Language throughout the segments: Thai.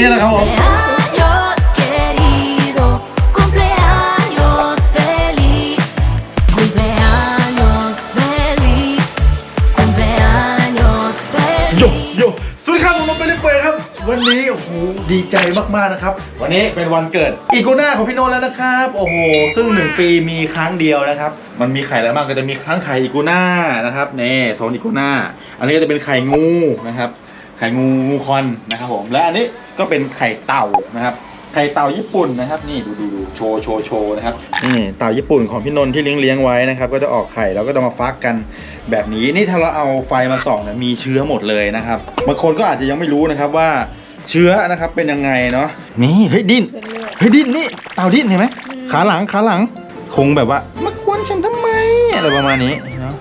มันจะชนละมุนอย่างนี้แหละครับผม Cumpleaños querido, cumpleaños feliz, cumpleaños feliz, cumpleaños โย feliz. โยสวัสดีครับผมนพเป็นเล็กเฟยครับ วันนี้โอ้โหดีใจมากๆนะครับ วันนี้เป็นวันเกิดอีโกน่าของพี่โนนท์แล้วนะครับโอ้โหซึ่งหนึ่งปีมีครั้งเดียวนะครับ มันมีไข่อะไรบ้างก็จะมีครั้งไข่อีโกน่านะครับนี่โซนอีโกน่าอันนี้ก็จะเป็นไข่งูนะครับ ไข่งูงูคอนนะครับผม และอันนี้ก็เป็นไข่เต่านะครับ ไข่เต่าญี่ปุ่นนะครับ นี่ดูดูดูโชว์โชว์โชว์นะครับ นี่เต่าญี่ปุ่นของพี่นนท์ที่เลี้ยงเลี้ยงไว้นะครับ ก็จะออกไข่แล้วก็ต้องมาฟักกันแบบนี้ นี่ถ้าเราเอาไฟมาส่องเนี่ยมีเชื้อหมดเลยนะครับ บางคนก็อาจจะยังไม่รู้นะครับว่าเชื้อนะครับเป็นยังไงเนาะ นี่เฮ้ยดิ้น เฮ้ยดิ้นนี่เต่าดิ้นเห็นไหมขาหลังขาหลัง คงแบบว่ามากวนฉันทำไมอะไรประมาณนี้เนาะ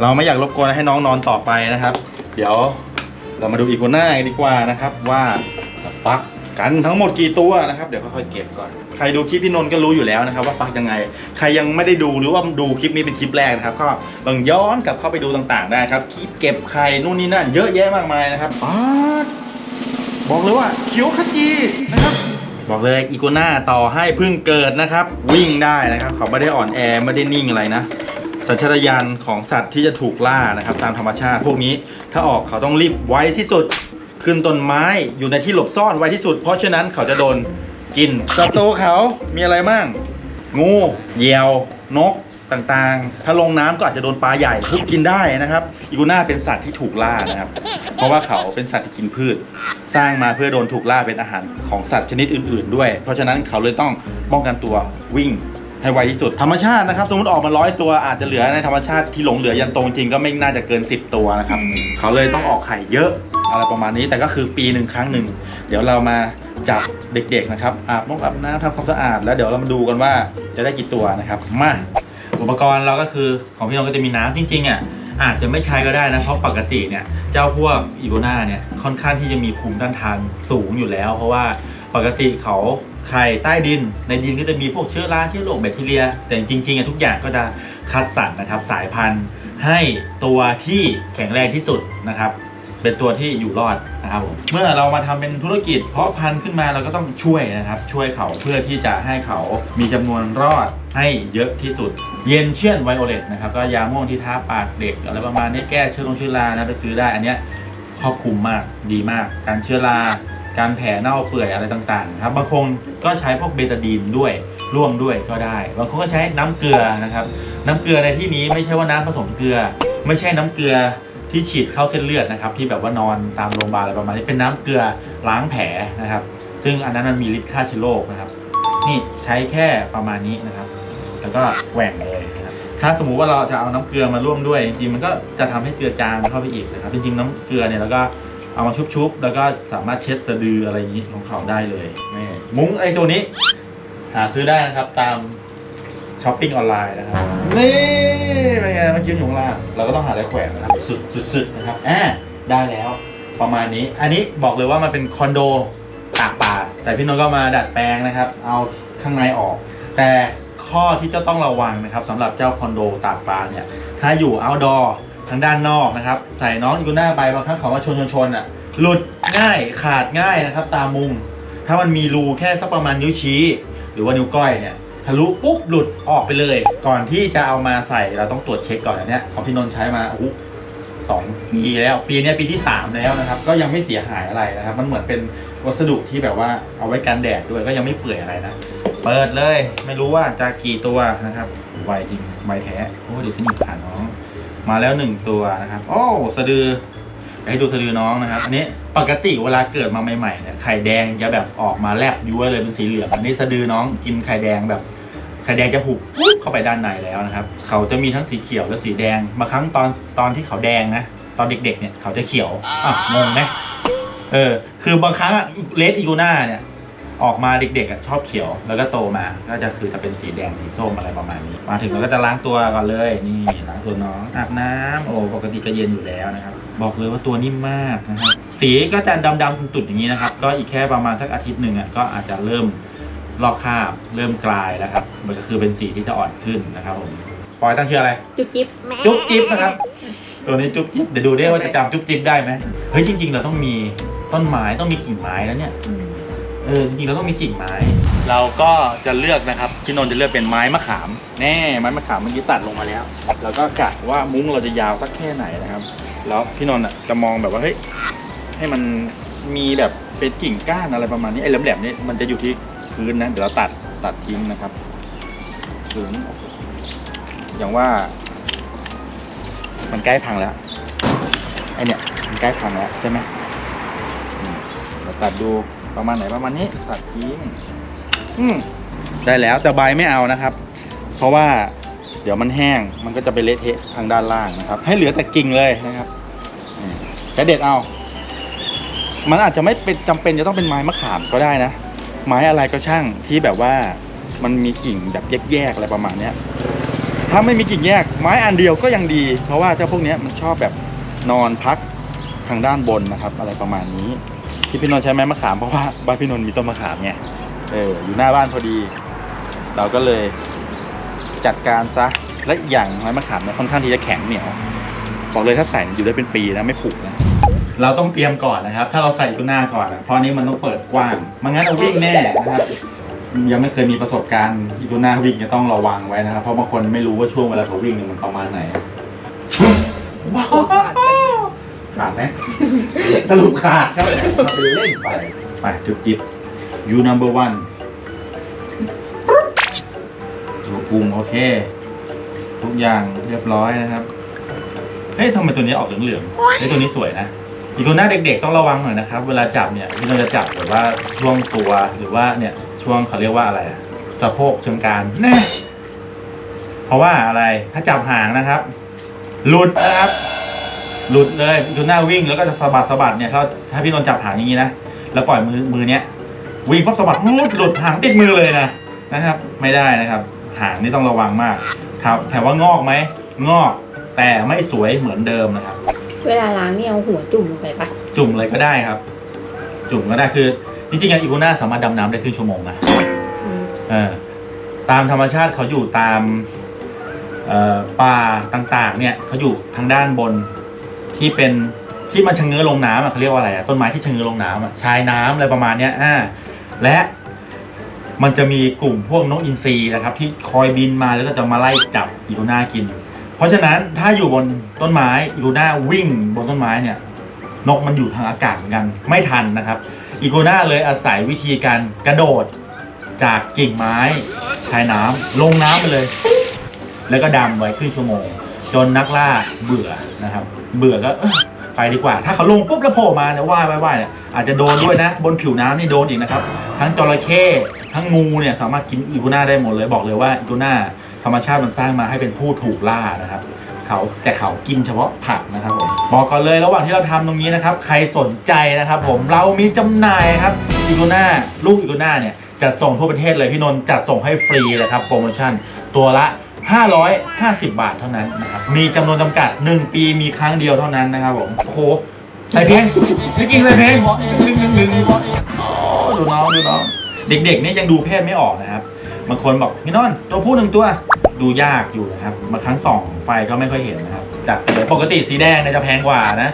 เราไม่อยากรบกวนให้น้องนอนต่อไปนะครับ เดี๋ยว เรามาดูอีโกน่ากันดีกว่านะครับว่าฟักกันทั้งหมดกี่ตัวนะครับ เดี๋ยวค่อยๆเก็บก่อน ใครดูคลิปพี่นนท์ก็รู้อยู่แล้วนะครับ ว่าฟักยังไง ใครยังไม่ได้ดูหรือว่าดูคลิปนี้เป็นคลิปแรกนะครับ ก็ลองย้อนกลับเข้าไปดูต่างๆ ได้ครับคลิปเก็บไข่นู่นนี่นั่นเยอะแยะมากมายนะครับป๊าดบอกเลยว่าเขียวขจีนะครับบอกเลยอีโกน่าต่อให้เพิ่งเกิดนะครับ วิ่งได้นะครับ เขาไม่ได้อ่อนแอไม่ได้นิ่งอะไรนะ สัญชาตญาณของสัตว์ที่จะถูกล่านะครับ ตามธรรมชาติพวกนี้ ถ้าออกเขาต้องรีบไวที่สุด ขึ้นต้นไม้อยู่ในที่หลบซ่อนไวที่สุด เพราะฉะนั้นเขาจะโดนกินศัตรูเขามีอะไรบ้างงูเหยี่ยวนกต่างๆ ถ้าลงน้ำก็อาจจะโดนปลาใหญ่ทุบกินได้นะครับ อีกูน่าเป็นสัตว์ที่ถูกล่านะครับ เพราะว่าเขาเป็นสัตว์ที่กินพืช สร้างมาเพื่อโดนถูกล่าเป็นอาหารของสัตว์ชนิดอื่น ๆ ด้วย เพราะฉะนั้นเขาเลยต้องป้องกันตัววิ่ง ให้ไวที่สุดธรรมชาตินะครับสมมติออกมาร้อยตัวอาจจะเหลือในธรรมชาติที่หลงเหลือยันโตจริงก็ไม่น่าจะเกิน 10 ตัวนะครับเขาเลยต้องออกไข่เยอะอะไรประมาณนี้แต่ก็คือปีหนึ่งครั้งหนึ่งเดี๋ยวเรามาจับเด็กๆนะครับอาบน้ำอาบน้ำทำความสะอาด แล้วเดี๋ยวเรามาดูกันว่าจะได้กี่ตัวนะครับมาอุปกรณ์เราก็คือของพี่นนท์ก็จะมีน้ำจริงๆอะอาจจะไม่ใช้ก็ได้นะเพราะปกติเนี่ยเจ้าพวกอีโกนาเนี่ยค่อนข้างที่จะมีภูมิต้านทานสูงอยู่แล้ว เพราะว่าปกติเขา ไข่ใต้ดิน ในดินก็จะมีพวกเชื้อราเชื้อโรคแบคทีเรีย แต่จริงๆอะทุกอย่างก็จะคัดสรรนะครับสายพันธุ์ให้ตัวที่แข็งแรงที่สุดนะครับเป็นตัวที่อยู่รอดนะครับผมเมื่อเรามาทำเป็นธุรกิจ เพาะพันธุ์ขึ้นมาเราก็ต้องช่วยนะครับ ช่วยเขาเพื่อที่จะให้เขามีจำนวนรอดให้เยอะที่สุด เย็นเชื่อนไวโอเลตนะครับก็ยาม่วงที่ทาปากเด็กอะไรประมาณนี้แก้เชื้อลงเชื้อรานะไปซื้อได้อันเนี้ยครอบคลุมมากดีมาก การเชื้อรา การแผลเน่าเปื่อยอะไรต่างๆครับบางคนก็ใช้พวกเบตาดีนด้วยร่วมด้วยก็ได้ บางคนก็ใช้น้ำเกลือนะครับ น้ำเกลือในที่นี้ไม่ใช่ว่าน้ำผสมเกลือ ไม่ใช่น้ำเกลือที่ฉีดเข้าเส้นเลือดนะครับ ที่แบบว่านอนตามโรงพยาบาลอะไรประมาณนี้เป็นน้ำเกลือล้างแผลนะครับ ซึ่งอันนั้นมันมีฤทธิ์ฆ่าเชื้อโรคนะครับ นี่ใช้แค่ประมาณนี้นะครับ แล้วก็แหว่งเลยนะครับถ้าสมมุติว่าเราจะเอาน้ำเกลือมาร่วมด้วยจริงๆมันก็จะทำให้เจือจางเข้าไปอีกนะครับจริงๆน้ำเกลือเนี่ยแล้วก็ เอามาชุบๆ แล้วก็สามารถเช็ดสะดืออะไรอย่างนี้ของเขาได้เลยนี่มุ้งไอตัวนี้ หาซื้อได้นะครับตามช้อปปิ้งออนไลน์นะครับ นี่เป็นไงเมื่อกี้อยู่ข้างล่างเราก็ต้องหาอะไรแขวนนะครับสุดสุดๆนะครับอ่าได้แล้ว ประมาณนี้ อันนี้บอกเลยว่ามันเป็นคอนโดตากปลาแต่พี่นนท์ก็มาดัดแปลงนะครับ เอาข้างในออก แต่ข้อที่จะต้องระวังนะครับสำหรับเจ้าคอนโดตากปลาเนี่ย ถ้าอยู่ outdoor ทางด้านนอกนะครับ ใส่น้องอีกูน่าไปบางครั้งเขามาชนชนชนอะหลุดง่ายขาดง่ายนะครับ ตามมุม ถ้ามันมีรูแค่สักประมาณนิ้วชี้ หรือว่านิ้วก้อยเนี่ยทะลุปุ๊บหลุดออกไปเลย ก่อนที่จะเอามาใส่เราต้องตรวจเช็คก่อนอันเนี้ยของพี่นนท์ใช้มาโอ้สองปีแล้ว ปีนี้ปีที่สามแล้วนะครับ ก็ยังไม่เสียหายอะไรนะครับ มันเหมือนเป็นวัสดุที่แบบว่าเอาไว้กันแดดด้วยก็ยังไม่เปื่อยอะไรนะเปิดเลยไม่รู้ว่าจะกี่ตัวนะครับไวจริงไวแท้โอ้เดูที่นี่ขาน้อง มาแล้วหนึ่งตัวนะครับโอ้สะดืออยากให้ดูสะดือน้องนะครับ อันนี้ปกติเวลาเกิดมาใหม่ๆเนี่ยไข่แดงจะแบบออกมาแลบย้วยเลยเป็นสีเหลืองอันนี้สะดือน้องกินไข่แดงแบบไข่แดงจะหุบเข้าไปด้านในแล้วนะครับ เขาจะมีทั้งสีเขียวและสีแดงบางครั้งตอนตอนที่เขาแดงนะตอนเด็กๆเนี่ยเขาจะเขียวอะงงไหมเออคือบางครั้งเลดอีกูน่าเนี่ย ออกมาเด็กๆอะชอบเขียว แล้วก็โตมา ก็จะคือจะเป็นสีแดงสีส้มอะไรประมาณนี้ มาถึงเราก็จะล้างตัวก่อนเลยนี่ล้างตัวน้องอาบน้ำโอ้ปกติก็เย็นอยู่แล้วนะครับ บอกเลยว่าตัวนิ่มมากนะครับสีก็จะดำๆตุ่นๆอย่างนี้นะครับ ก็อีกแค่ประมาณสักอาทิตย์หนึ่งอะก็อาจจะเริ่มลอกคราบเริ่มกลายแล้วครับ มันก็คือเป็นสีที่จะอ่อนขึ้นนะครับผมปอยตั้งชื่ออะไร จุ๊บจิ๊บจุ๊บจิ๊บนะครับ ตัวนี้จุ๊บจิ๊บเดี๋ยวดูได้ว่าจะจำจุ๊บจิ๊บได้ไหมเฮ้ยจริง ๆ เราต้องมีต้นไม้ต้องมีกิ่งไม้แล้วเนี่ย เออจริงๆเราต้องมีกิ่งไม้ เราก็จะเลือกนะครับพี่นนท์จะเลือกเป็นไม้มะขาม แน่ไม้มะขามเมื่อกี้ตัดลงมาแล้ว แล้วก็กะว่ามุ้งเราจะยาวสักแค่ไหนนะครับ แล้วพี่นนท์อะจะมองแบบว่าเฮ้ยให้มันมีแบบเป็นกิ่งก้านอะไรประมาณนี้ไอ้แหลมๆนี่มันจะอยู่ที่พื้นนะเดี๋ยวเราตัดตัดทิ้งนะครับถึงอย่างว่า มันใกล้พังแล้วไอเนี่ยมันใกล้พังแล้วใช่ไหมอืมเราตัดดู ประมาณไหนประมาณนี้ตัดทิ้งอืมได้แล้วแต่ใบไม่เอานะครับ เพราะว่าเดี๋ยวมันแห้งมันก็จะไปเละเทะทางด้านล่างนะครับ ให้เหลือแต่กิ่งเลยนะครับอืมจะเด็ดเอา มันอาจจะไม่เป็นจำเป็นจะต้องเป็นไม้มะขามก็ได้นะ ไม้อะไรก็ช่างที่แบบว่ามันมีกิ่งแบบแยกๆอะไรประมาณเนี้ยถ้าไม่มีกิ่งแยกไม้อันเดียวก็ยังดี เพราะว่าเจ้าพวกนี้มันชอบแบบนอนพักทางด้านบนนะครับ อะไรประมาณนี้ ที่พี่นนท์ใช้ไม้มะขามเพราะว่าบ้านพี่นนท์มีต้นมะขามไงเอออยู่หน้าบ้านพอดี เราก็เลยจัดการซะและอีกอย่างไม้มะขามเนี่ยค่อนข้างที่จะแข็งเหนียวบอกเลยถ้าใส่อยู่ได้เป็นปีนะไม่ผุนะเราต้องเตรียมก่อนนะครับ ถ้าเราใส่ตัวหน้าก่อนเพราะอันนี้มันต้องเปิดกว้างมันงั้นเอาวิ่งแน่นะครับยังไม่เคยมีประสบการณ์อีตัวหน้าวิ่งจะต้องระวังไว้นะครับ เพราะบางคนไม่รู้ว่าช่วงเวลาเขาวิ่งเนี่ยมันประมาณไหนว้าว ขาดไหม สรุปขาดครับมาเป็นเล่นไป ไปจุดจิบ you number one ตัวปรุงโอเค ทุกอย่างเรียบร้อยนะครับ เฮ้ยทำไมตัวนี้ออกเหลืองๆเฮ้ยตัวนี้สวยนะ อีกตัวหน้าเด็กๆต้องระวังหน่อยนะครับ เวลาจับเนี่ยที่เราจะจับแบบว่าช่วงตัวหรือว่าเนี่ยช่วงเขาเรียกว่าอะไรอะสะโพกเชิงกรานแน่เพราะว่าอะไรถ้าจับหางนะครับหลุดนะครับ หลุดเลยดูหน้าวิ่งแล้วก็จะสะบัดสะบัดเนี่ยถ้าถ้าพี่นนท์จับหางอย่างนี้นะแล้วปล่อยมือมือเนี้ยวิ่งปั๊บสะบัดรูดหลุดหางติดมือเลยนะนะครับ ไม่ได้นะครับหางนี่ต้องระวังมากครับถามว่างอกไหมงอก แต่ไม่สวยเหมือนเดิมนะครับ เวลาล้างนี่เอาหัวจุ่มลงไปปะจุ่มเลยก็ได้ครับ จุ่มก็ได้คือจริงๆอะอีกัวน่าสามารถดำน้ำได้ครึ่งชั่วโมงนะอืมเออตามธรรมชาติเขาอยู่ตามเอ่อป่าต่างๆ เนี่ยเขาอยู่ทางด้านบน ที่เป็นที่มันชะเง้อลงน้ำอะเขาเรียกว่าอะไรอะต้นไม้ที่ชะเง้อลงน้ำอะชายน้ำอะไรประมาณเนี้ยอ่าและมันจะมีกลุ่มพวกนกอินทรีนะครับ ที่คอยบินมาแล้วก็จะมาไล่จับอีกัวน่ากิน เพราะฉะนั้นถ้าอยู่บนต้นไม้อีกัวน่าวิ่งบนต้นไม้เนี่ย นกมันอยู่ทางอากาศเหมือนกัน ไม่ทันนะครับอีโกน่าเลยอาศัยวิธีการกระโดดจากกิ่งไม้ชายน้ำลงน้ำไปเลย แล้วก็ดำไว้ครึ่งชั่วโมง จนนักล่าเบื่อนะครับ เบื่อก็ไปดีกว่า ถ้าเขาลงปุ๊บแล้วโผล่มาเนี่ยว่ายว่ายว่ายเนี่ยอาจจะโดนด้วยนะ บนผิวน้ำนี่โดนอีกนะครับ ทั้งจระเข้ทั้งงูเนี่ยสามารถกินอีโกน่าได้หมดเลยบอกเลยว่าอีโกน่าธรรมชาติมันสร้างมาให้เป็นผู้ถูกล่านะครับเขาแต่เขากินเฉพาะผักนะครับผมบอกก่อนเลยระหว่างที่เราทำตรงนี้นะครับ ใครสนใจนะครับ ผมเรามีจำหน่ายครับอีโกน่าลูกอีโกน่าเนี่ยจะส่งทั่วประเทศเลยพี่นนท์จัดส่งให้ฟรีเลยครับโปรโมชั่นตัวละ 550 บาทเท่านั้นนะครับมีจำนวนจำกัด 1 ปีมีครั้งเดียวเท่านั้นนะครับผมโอ้โหใส่เพลงไม่กินใส่เพลงหนึ่งหนึ่งหนึ่งดูน้องดูน้องเด็กๆเนี่ยยังดูเพศไม่ออกนะครับบางคนบอกพี่นนท์ตัวผู้หนึ่งตัวดูยากอยู่นะครับบางครั้งสองไฟก็ไม่ค่อยเห็นนะครับจากปกติสีแดงเนี่ยจะแพงกว่านะ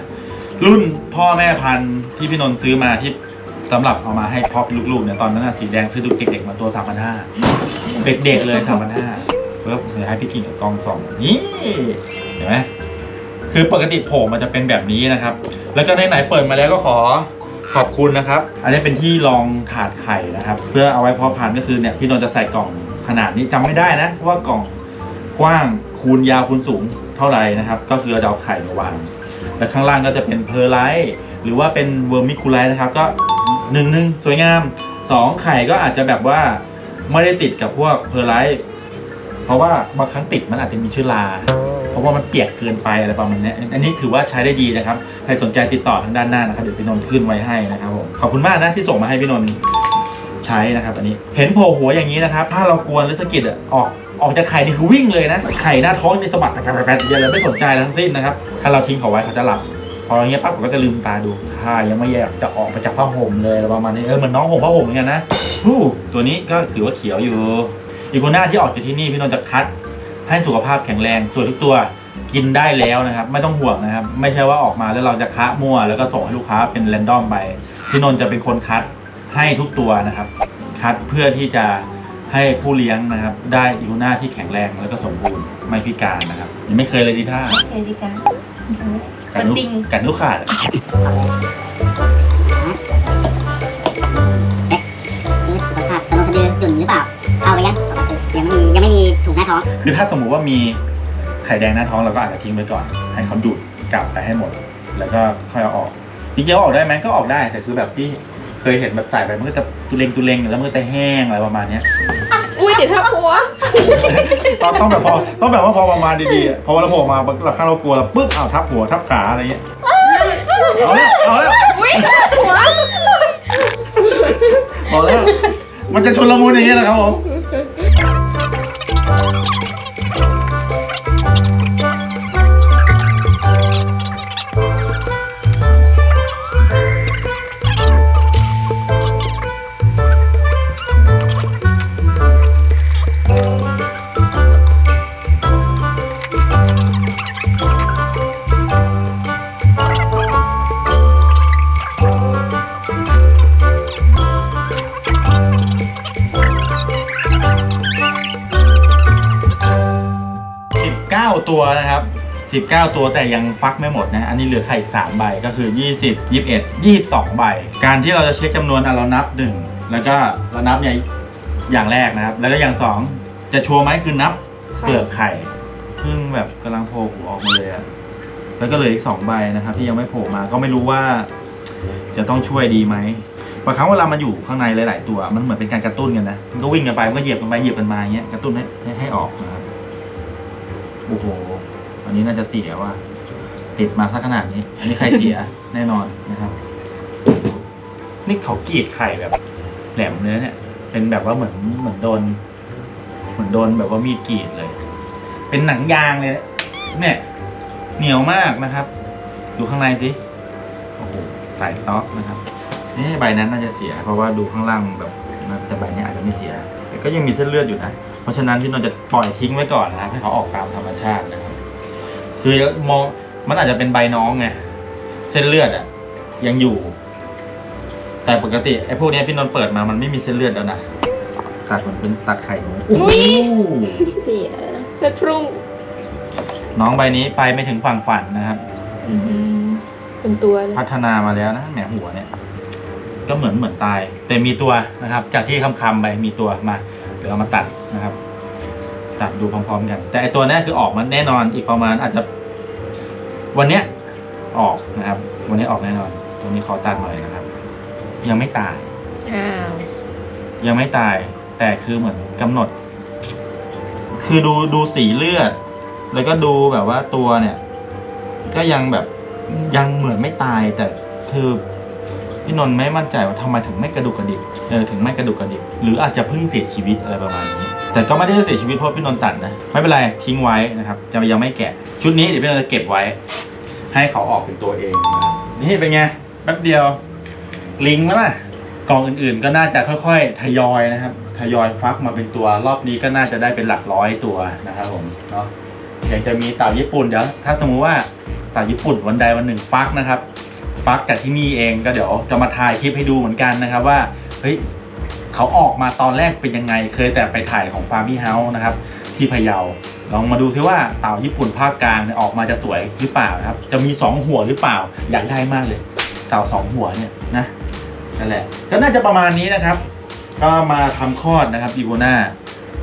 รุ่นพ่อแม่พันธุ์ที่พี่นนท์ซื้อมาที่สำหรับเอามาให้พ่อลูกๆเนี่ยตอนนั้นสีแดงซื้อดูเด็กๆมาตัว3,500เด็กๆเลย3,500 ปุ๊บสุให้พี่กิ่งกับกองส่องนี่เห็นไหมคือปกติโผล่มันจะเป็นแบบนี้นะครับ แล้วก็ในไหนเปิดมาแล้วก็ขอขอบคุณนะครับ อันนี้เป็นที่รองถาดไข่นะครับ เพื่อเอาไว้พอผ่านก็คือเนี่ยพี่นนท์จะใส่กล่องขนาดนี้จำไม่ได้นะว่ากล่องกว้างคูณยาวคูณสูงเท่าไหร่นะครับ ก็คือเราเอาไข่มาวางและข้างล่างก็จะเป็นเพอร์ไลท์หรือว่าเป็นเวอร์มิคูไลท์นะครับ ก็หนึ่งหนึ่งสวยงามสองไข่ก็อาจจะแบบว่าไม่ได้ติดกับพวกเพอร์ไลท์ เพราะว่าบางครั้งติดมันอาจจะมีเชื้อราเพราะว่ามันเปียกเกินไปอะไรประมาณนี้อันนี้ถือว่าใช้ได้ดีนะครับ ใครสนใจติดต่อทางด้านหน้านะครับเดี๋ยวพี่นนท์ขึ้นไว้ให้นะครับผมขอบคุณมากนะที่ส่งมาให้พี่นนท์ใช้นะครับ อันนี้เห็นโผล่หัวอย่างนี้นะครับ ถ้าเรากวนหรือสะกิดอะออกออกจากไข่นี่คือวิ่งเลยนะ ไข่หน้าท้องนี่สะบัดแปดๆอย่าเลยไม่สนใจทั้งสิ้นนะครับ ถ้าเราทิ้งเขาไว้เขาจะหลับ พออย่างเงี้ยปั๊บผมก็จะลืมตาดูข้ายังไม่อยกจะออกมาจากผ้าห่มเลยประมาณนี้ เออเหมือนน้องห่มผ้าห่มเหมือนกันนะฮู้ตัวนี้ก็ถือว่าเขียวอยู่ อีโกน่าที่ออกจากที่นี่พี่นนท์จะคัด ให้สุขภาพแข็งแรงสวยทุกตัวกินได้แล้วนะครับ ไม่ต้องห่วงนะครับ ไม่ใช่ว่าออกมาแล้วเราจะคะมั่ว แล้วก็ส่งให้ลูกค้าเป็นแรนดอมไปพี่นนท์จะเป็นคนคัดให้ทุกตัวนะครับ คัดเพื่อที่จะให้ผู้เลี้ยงนะครับ ได้อีกูน่าที่แข็งแรงแล้วก็สมบูรณ์ไม่พิการนะครับยังไม่เคยเลยทีท่าเคยสิคะกัลูกติงกัดลูกขาดอะเช็คคือสุขภาพสมองสะดือจุ่นหรือเปล่า เข้าไปยังปกติยังไม่มียังไม่มีถุงหน้าท้อง คือถ้าสมมุติว่ามีไข่แดงหน้าท้องเราก็อาจจะทิ้งไว้ก่อน ให้เขาดูดกลับไปให้หมด แล้วก็ค่อยเอาออกจริงๆเอาออกได้ไหมก็ออกได้แต่คือแบบที่เคยเห็นแบบใส่ไปมันก็จะตุเลงตุเลงแล้วมันก็จะแห้งอะไรประมาณเนี้ย อุ้ยเดี๋ยวถ้าหัว ต้องต้องแบบพอต้องแบบว่าพอประมาณดีๆอะพอเราโผล่มาเราข้างเรากลัวเราปุ๊บเอาทับหัวทับขาอะไรเงี้ยเอาแล้วเอาแล้วอุ้ยหัวเอาแล้วมันจะชนละมุนอย่างเงี้ยแหละครับผม Thank you. 19 ตัวแต่ยังฟักไม่หมดนะ อันนี้เหลือไข่อีก3ใบก็คือ 20 21 22 ใบ การที่เราจะเช็คจำนวนอะเรานับ 1 แล้วก็เรานับเนี่ยอย่างแรกนะครับ แล้วก็อย่าง 2 จะชัวร์ไหมคือนับเปลือกไข่เพิ่งแบบกำลังโผล่หัวออกมาเลยอะแล้วก็เหลืออีก 2 ใบนะครับ ที่ยังไม่โผล่มาก็ไม่รู้ว่า จะต้องช่วยดีไหมบางครั้งเวลามันอยู่ข้างในหลาย ๆ ตัวมันเหมือนเป็นการกระตุ้นกันนะมันก็วิ่งกันไปมันก็เหยียบกันไปเหยียบกันมาอย่างเงี้ยกระตุ้นให้ให้ให้ออกนะครับโอ้โห อันนี้น่าจะเสียว่ะติดมาสักขนาดนี้ อันนี้ใครเสีย แน่นอนนะครับ นี่เขากรีดไข่แบบ แหลมเนื้อเนี่ย เป็นแบบว่าเหมือนเหมือนโดน เหมือนโดนแบบว่ามีดกรีดเลย เป็นหนังยางเลย เนี่ย เหนียวมากนะครับ ดูข้างในสิโอ้โหใส่ต๊อกนะครับนี่ใบนั้นน่าจะเสีย เพราะว่าดูข้างล่างแบบน่าจะใบนี้อาจจะไม่เสีย แต่ก็ยังมีเส้นเลือดอยู่นะ เพราะฉะนั้นพี่นนท์จะปล่อยทิ้งไว้ก่อนนะให้เขาออกตามธรรมชาตินะ ครับคือมองมันอาจจะเป็นใบน้องไงเส้นเลือดอะยังอยู่ แต่ปกติไอ้พวกเนี้ยพี่นนท์เปิดมามันไม่มีเส้นเลือดแล้วนะตัดมันเป็นตัดไข่หนูโอ้โหเสียเลือดพรุ่งน้องใบนี้ไปไม่ถึงฝั่งฝันนะครับเป็นตัวเลย พัฒนามาแล้วนะแหมหัวเนี่ย ก็เหมือนเหมือนตาย แต่มีตัวนะครับ จากที่คำๆไปมีตัวมา เดี๋ยวเอามาตัดนะครับ ตัดดูพร้อมๆกัน แต่ไอตัวเนี้ยคือออกมาแน่นอนอีกประมาณอาจจะ วันเนี้ยออกนะครับ วันนี้ออกแน่นอนตัวนี้ขอตัดหน่อยนะครับ ยังไม่ตาย อ้าวยังไม่ตาย แต่คือเหมือนกำหนด คือดูดูสีเลือด แล้วก็ดูแบบว่าตัวเนี่ย ก็ยังแบบยังเหมือนไม่ตาย แต่คือพี่นนท์ไม่มั่นใจว่าทำไมถึงไม่กระดุกกระดิกเออถึงไม่กระดุกกระดิกหรืออาจจะเพิ่งเสียชีวิตอะไรประมาณนี้ แต่ก็ไม่ได้เสียชีวิตเพราะพี่นนท์ตัดนะ ไม่เป็นไรทิ้งไว้นะครับจะยังไม่แกะ ชุดนี้เดี๋ยวพี่นนท์จะเก็บไว้ ให้เขาออกเป็นตัวเองนะครับนี่เป็นไงแป๊บเดียว ลิงก์แล้วล่ะกองอื่นๆ ก็น่าจะค่อยๆ ทยอยนะครับ ทยอยฟักมาเป็นตัวรอบนี้ก็น่าจะได้เป็นหลักร้อยตัวนะครับผมเนาะอย่างจะมีเต่าญี่ปุ่นเดี๋ยวถ้าสมมุติว่าเต่าญี่ปุ่นวันใดวันหนึ่งฟักนะครับ ฟักจากที่นี่เองก็เดี๋ยวจะมาถ่ายคลิปให้ดูเหมือนกันนะครับว่าเฮ้ย เขาออกมาตอนแรกเป็นยังไง เคยแต่ไปถ่ายของฟาร์มี่เฮาส์นะครับ ที่พะเยาลองมาดูซิว่าเต่าญี่ปุ่นภาคกลางเนี่ยออกมาจะสวยหรือเปล่านะครับ จะมีสองหัวหรือเปล่าอยากได้มากเลย เต่าสองหัวเนี่ยนะนั่นแหละก็น่าจะประมาณนี้นะครับ ก็มาทำคลอดนะครับอีโกน่า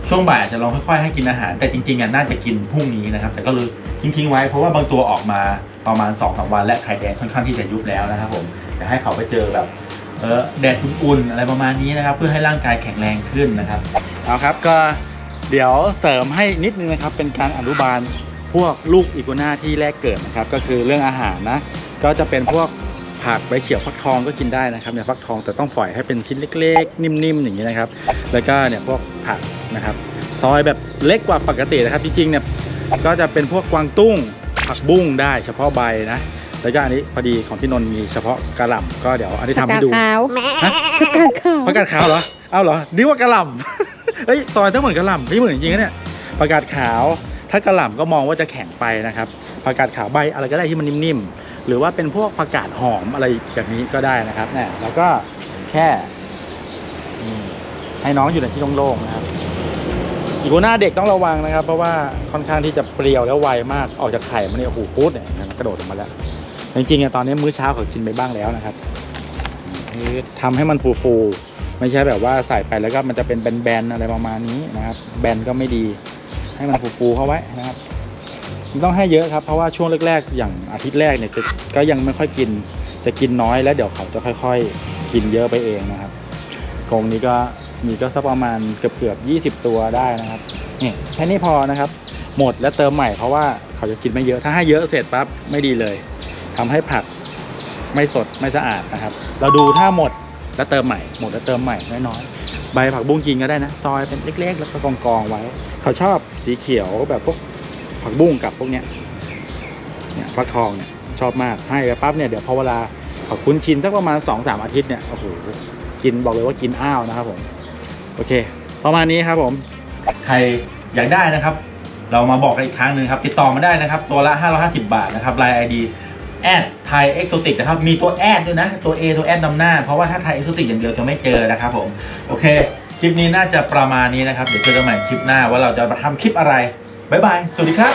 ช่วงบ่ายจะลองค่อยๆให้กินอาหาร แต่จริงๆอะน่าจะกินพรุ่งนี้นะครับ แต่ก็เลยทิ้งๆไว้เพราะว่าบางตัวออกมาประมาณ2อสวัน และไข่แดงค่อนข้างที่จะยุบแล้วนะครับผมจะให้เขาไปเจอแบบ แดดอุ่นๆอะไรประมาณนี้นะครับ เพื่อให้ร่างกายแข็งแรงขึ้นนะครับเอาครับก็เดี๋ยวเสริมให้นิดนึงนะครับเป็นการอนุบาลพวกลูกอีโกนาที่แรกเกิดนะครับ ก็คือเรื่องอาหารนะก็จะเป็นพวกผักใบเขียวฟักทองก็กินได้นะครับเนี่ยฟักทองแต่ต้องฝอยให้เป็นชิ้นเล็กๆ นิ่มๆอย่างนี้นะครับ แล้วก็เนี่ยพวกผักนะครับ ซอยแบบเล็กกว่าปกตินะครับจริงๆเนี่ยก็จะเป็นพวกกวางตุ้งผักบุ้งได้เฉพาะใบนะ แล้วก็อันนี้พอดีของพี่นนท์มีเฉพาะกระหล่ำก็เดี๋ยวอันนี้ทำให้ดูขาวฮะประกาศขาวประกาศขาวเหรอเอาเหรอนึกว่ากระหล่ำเฮ้ยซอยต้องเหมือนกระหล่ำไม่เหมือนจริงๆนะเนี่ยประกาศขาว ถ้ากระหล่ำก็มองว่าจะแข็งไปนะครับผักกาดขาวใบอะไรก็ได้ที่มันนิ่มๆหรือว่าเป็นพวกผักกาดหอมอะไรแบบนี้ก็ได้นะครับเนี่ยแล้วก็แค่อืมให้น้องอยู่ในที่โล่งๆนะครับอีกัวหน้าเด็กต้องระวังนะครับ เพราะว่าค่อนข้างที่จะเปรี้ยวแล้วไวมากออกจากไข่มันเนี่ยโอ้โหปุ๊ดเนี่ยมันกระโดดออกมาแล้ว จริงๆอะตอนนี้มื้อเช้าเขากินไปบ้างแล้วนะครับคือทำให้มันฟูๆไม่ใช่แบบว่าใส่ไปแล้วก็มันจะเป็นแบนๆอะไรประมาณนี้นะครับ แบนก็ไม่ดี ให้มันฟูๆเข้าไว้นะครับมันต้องให้เยอะครับเพราะว่าช่วงแรกๆ อย่างอาทิตย์แรกเนี่ยก็ยังไม่ค่อยกิน จะกินน้อยแล้วเดี๋ยวเขาจะค่อยๆ กินเยอะไปเองนะครับกรงนี้ก็มีก็สักประมาณเกือบๆยี่สิบตัวได้นะครับนี่แค่นี้พอนะครับ หมดแล้วเติมใหม่เพราะว่าเขาจะกินไม่เยอะถ้าให้เยอะเสร็จปั๊บไม่ดีเลย ทำให้ผักไม่สดไม่สะอาดนะครับ เราดูถ้าหมดแล้วเติมใหม่หมดแล้วเติมใหม่น้อยๆใบผักบุ้งกินก็ได้นะ ซอยเป็นเล็ก ๆ แล้วก็กองๆไว้ เขาชอบสีเขียวแบบพวกผักบุ้งกับพวกเนี้ยเนี่ยฟักทองเนี่ยชอบมากให้ไปปั๊บเนี่ยเดี๋ยวพอเวลาเขาคุ้นชินสักประมาณ2องสามอาทิตย์เนี่ยโอ้โหกินบอกเลยว่ากินอ้าวนะครับผมโอเค ประมาณนี้ครับผม ใครอยากได้นะครับ เรามาบอกกันอีกครั้งหนึ่งครับ ติดต่อมาได้นะครับ ตัวละ 550 บาทนะครับลน์ไอดี แอดไทยเอ็กโซติกนะครับ มีตัวแอดด้วยนะ ตัว A ตัวแอดนำหน้า เพราะว่าถ้าไทยเอ็กโซติกอย่างเดียวจะไม่เจอนะครับผม โอเค คลิปนี้น่าจะประมาณนี้นะครับ เดี๋ยวเจอกันใหม่คลิปหน้าว่าเราจะมาทำคลิปอะไร บ๊ายบาย สวัสดีครับ